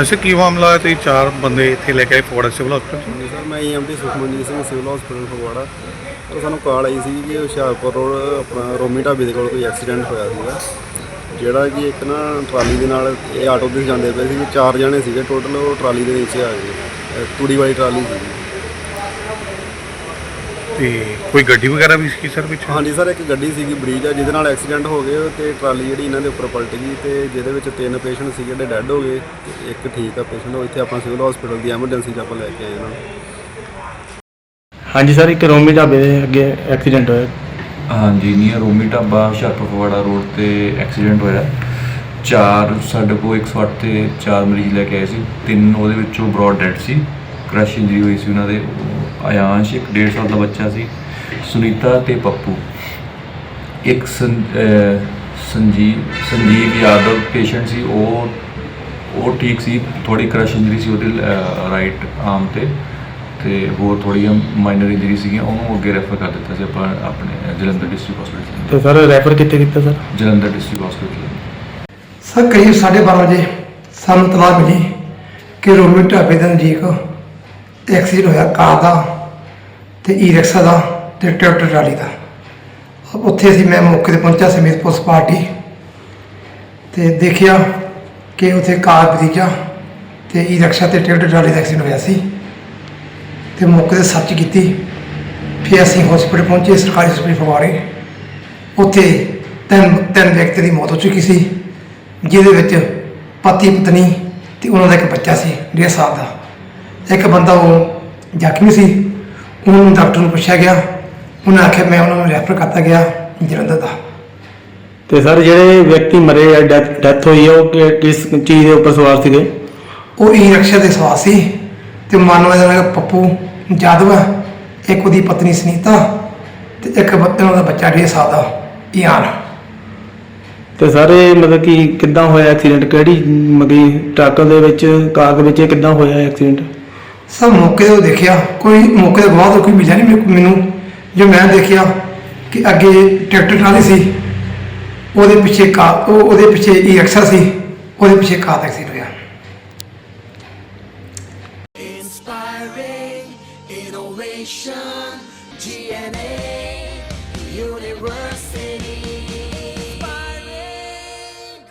ਅੱਛਾ, ਕੀ ਮਾਮਲਾ ਹੈ? ਤੁਸੀਂ ਚਾਰ ਬੰਦੇ ਇੱਥੇ ਲੈ ਕੇ ਆਏ ਫਗਵਾੜਾ ਸਿਵਲ ਹਸਪਤਾਲ? ਹਾਂਜੀ ਸਰ, ਮੈਂ EMT Sukhmanjit Singh, civil hospital Phagwara. ਪਰ ਸਾਨੂੰ ਕਾਲ ਆਈ ਸੀ ਕਿ ਹੁਸ਼ਿਆਰਪੁਰ ਰੋਡ, ਆਪਣਾ ਰੋਮੀ ਢਾਬੇ ਦੇ ਕੋਲ ਕੋਈ ਐਕਸੀਡੈਂਟ ਹੋਇਆ ਸੀਗਾ। ਜਿਹੜਾ ਕਿ ਇੱਕ ਨਾ ਟਰਾਲੀ ਦੇ ਨਾਲ ਇਹ ਆਟੋ ਦੇ ਜਾਂਦੇ ਪਏ ਸੀ ਚਾਰ ਜਣੇ ਸੀਗੇ ਟੋਟਲ, ਉਹ ਟਰਾਲੀ ਦੇ ਨੀਚੇ ਆ ਗਏ। ਅਹ ਤੂੜੀ ਵਾਲੀ ਟਰਾਲੀ ਸੀ ਤੇ ਕੋਈ ਗੱਡੀ ਵਗੈਰਾ ਵੀ ਸੀ ਸਰ ਵਿੱਚ ਹਾਂਜੀ ਸਰ ਇੱਕ ਗੱਡੀ ਸੀਗੀ ਬਰੀਜ ਆ ਜਿਹਦੇ ਨਾਲ ਐਕਸੀਡੈਂਟ ਹੋ ਗਏ ਤੇ ਟਰਾਲੀ ਜਿਹੜੀ ਇਹਨਾਂ ਦੇ ਉੱਪਰ ਪਲਟ ਗਈ ਤੇ ਜਿਹਦੇ ਵਿੱਚ ਤਿੰਨ ਪੇਸ਼ੈਂਟ ਸੀਗੇ ਜਿਹੜੇ ਡੈੱਡ ਹੋ ਗਏ ਤੇ ਇੱਕ ਠੀਕ ਆ ਪੇਸ਼ੈਂਟ ਉਹ ਇੱਥੇ ਆਪਾਂ ਸਿਵਲ ਹਸਪੀਟਲ ਦੀ ਐਮਰਜੈਂਸੀ 'ਚ ਆਪਾਂ ਲੈ ਕੇ ਆਏ ਇਹਨਾਂ ਨੂੰ। ਹਾਂਜੀ ਸਰ ਇੱਕ ਰੋਮੀ ਢਾਬੇ ਦੇ ਅੱਗੇ ਐਕਸੀਡੈਂਟ ਹੋਇਆ। ਹਾਂਜੀ ਨੀਅਰ ਰੋਮੀ ਢਾਬਾ ਹੁਸ਼ਿਆਰਪੁਰ ਫਗਵਾੜਾ ਰੋਡ ਤੇ ਐਕਸੀਡੈਂਟ ਹੋਇਆ। ਚਾਰ ਸਾਡੇ ਕੋਲ 108 ਤੇ ਚਾਰ ਮਰੀਜ਼ ਲੈ ਕੇ ਆਏ ਸੀ। ਤਿੰਨ ਉਹਦੇ ਵਿੱਚੋਂ ਬ੍ਰੌਡ ਡੈਡ ਸੀ। ਕ੍ਰਸ਼ ਇੰਜਰੀ ਹੋਈ ਸੀ ਉਹਨਾਂ ਦੇ। ਆਯਾਂਸ਼ ਇੱਕ 1.5 ਸਾਲ ਦਾ ਬੱਚਾ ਸੀ ਸੁਨੀਤਾ ਤੇ ਪੱਪੂ। ਇੱਕ ਸੰਜੀਵ ਸੰਜੀਵ ਯਾਦਵ ਪੇਸ਼ੈਂਟ ਸੀ ਉਹ ਉਹ ਠੀਕ ਸੀ ਥੋੜੀ ਕ੍ਰਸ਼ ਇੰਜਰੀ ਸੀ ਉਹਦੇ ਰਾਈਟ ਆਰਮ ਤੇ ਤੇ ਹੋਰ ਥੋੜੀਆਂ ਮਾਈਨਰ ਇੰਜਰੀ ਸੀਗੀਆਂ ਉਹਨੂੰ ਅੱਗੇ ਰੈਫਰ ਕਰ ਦਿੱਤਾ ਸੀ ਆਪਾਂ ਆਪਣੇ ਜਲੰਧਰ ਡਿਸਟ੍ਰਿਕਟ ਹਸਪੀਟਲ ਤੇ ਸਰ ਰੈਫਰ ਕਿੱਥੇ ਕੀਤਾ sir? Jalandhar district hospital sir ਕਰੀਬ 12:30 ਵਜੇ ਸਾਨੂੰ ਤਲਾਹ ਮਿਲੀ ਕਿ ਰੋਮੀ ਢਾਬੇ ਦੇ ਨਜ਼ਦੀਕ ਐਕਸੀਡੈਂਟ ਹੋਇਆ ਕਾਰ ਦਾ ਤੇ ਈ ਰਿਕਸ਼ਾ ਦਾ ਤੇ ਟਰੈਕਟਰ ਟਰਾਲੀ ਦਾ। ਉੱਥੇ ਅਸੀਂ ਮੈਂ ਮੌਕੇ ਤੇ ਪਹੁੰਚਿਆ ਸਮੇਤ ਪੁਲਿਸ ਪਾਰਟੀ ਤੇ ਦੇਖਿਆ ਕਿ ਉੱਥੇ ਕਾਰ ਭਤੀਜਾ ਤੇ ਈ ਰਿਕਸ਼ਾ ਤੇ ਟਰੈਕਟਰ ਟਰਾਲੀ ਦਾ ਐਕਸੀਡੈਂਟ ਹੋਇਆ ਸੀ ਤੇ ਮੌਕੇ ਤੇ ਸਰਚ ਕੀਤੀ। ਫਿਰ ਅਸੀਂ ਹਸਪੀਟਲ ਪਹੁੰਚੇ, ਸਰਕਾਰੀ ਹਸਪਤਾਲ ਫਗਵਾੜੇ। ਉੱਥੇ ਤਿੰਨ ਤਿੰਨ ਵਿਅਕਤੀ ਦੀ ਮੌਤ ਹੋ ਚੁੱਕੀ ਸੀ, ਜਿਹਦੇ ਵਿੱਚ ਪਤੀ, ਪਤਨੀ ਤੇ ਉਹਨਾਂ ਦਾ ਇੱਕ ਬੱਚਾ ਸੀ, ਡੇਢ ਸਾਲ ਦਾ। ਇੱਕ ਬੰਦਾ ਉਹ ਜ਼ਖਮੀ ਸੀ ਉਹਨੂੰ ਡਾਕਟਰ ਨੂੰ ਪੁੱਛਿਆ ਗਿਆ ਉਹਨਾਂ ਆਖਿਆ ਮੈਂ ਉਹਨਾਂ ਨੂੰ ਰੈਫਰ ਕਰਤਾ ਗਿਆ ਜਲੰਧਰ ਦਾ। ਤੇ ਸਰ ਜਿਹੜੇ ਵਿਅਕਤੀ ਮਰੇ ਆ ਡੈਥ ਹੋਈ ਆ ਉਹ ਕਿ- ਕਿਸ ਚੀਜ਼ ਦੇ ਉੱਪਰ ਸਵਾਰ ਸੀਗੇ? ਉਹ ਈ ਰਿਕਸ਼ਾ ਦੇ ਸਵਾਰ ਸੀ ਤੇ ਮਾਨਵ ਦਾ ਨਾਮ ਪੱਪੂ ਜਾਦਵ ਹੈ ਇੱਕ ਉਹਦੀ ਪਤਨੀ ਸੁਨੀਤਾ ਤੇ ਇੱਕ ਬ- ਉਹਨਾਂ ਦਾ ਬੱਚਾ ਡੇਢ ਸਾਲ ਦਾ ਇਆਨ। ਤੇ ਸਰ ਇਹ ਮਤਲਬ ਕਿ ਕਿੱਦਾਂ ਹੋਇਆ ਐਕਸੀਡੈਂਟ? ਕਿਹੜੀ ਮਗੀ ਟਰੱਕ ਦੇ ਵਿੱਚ ਕਾਰ ਦੇ ਵਿੱਚ ਇਹ ਕਿੱਦਾਂ ਹੋਇਆ ਐਕਸੀਡੈਂਟ? ਸਭ ਮੌਕੇ ਤੇ ਦੇਖਿਆ ਕੋਈ ਮੌਕੇ ਤੇ ਬਾਅਦ ਕੋਈ ਮਿਲਿਆ ਨਹੀਂ ਮੈਨੂੰ ਜੋ ਮੈਂ ਦੇਖਿਆ ਕਿ ਅੱਗੇ ਟਰੈਕਟਰ ਟਰਾਲੀ ਸੀ ਉਹਦੇ ਪਿੱਛੇ ਕਾ ਉਹ- ਉਹਦੇ ਪਿੱਛੇ ਇਹ ਐਕਸਾ ਸੀ ਉਹਦੇ ਪਿੱਛੇ ਕਾਰ ਐਕਸੀਡੈਂਟ ਹੋਇਆ Inspiring innovation, GNA University.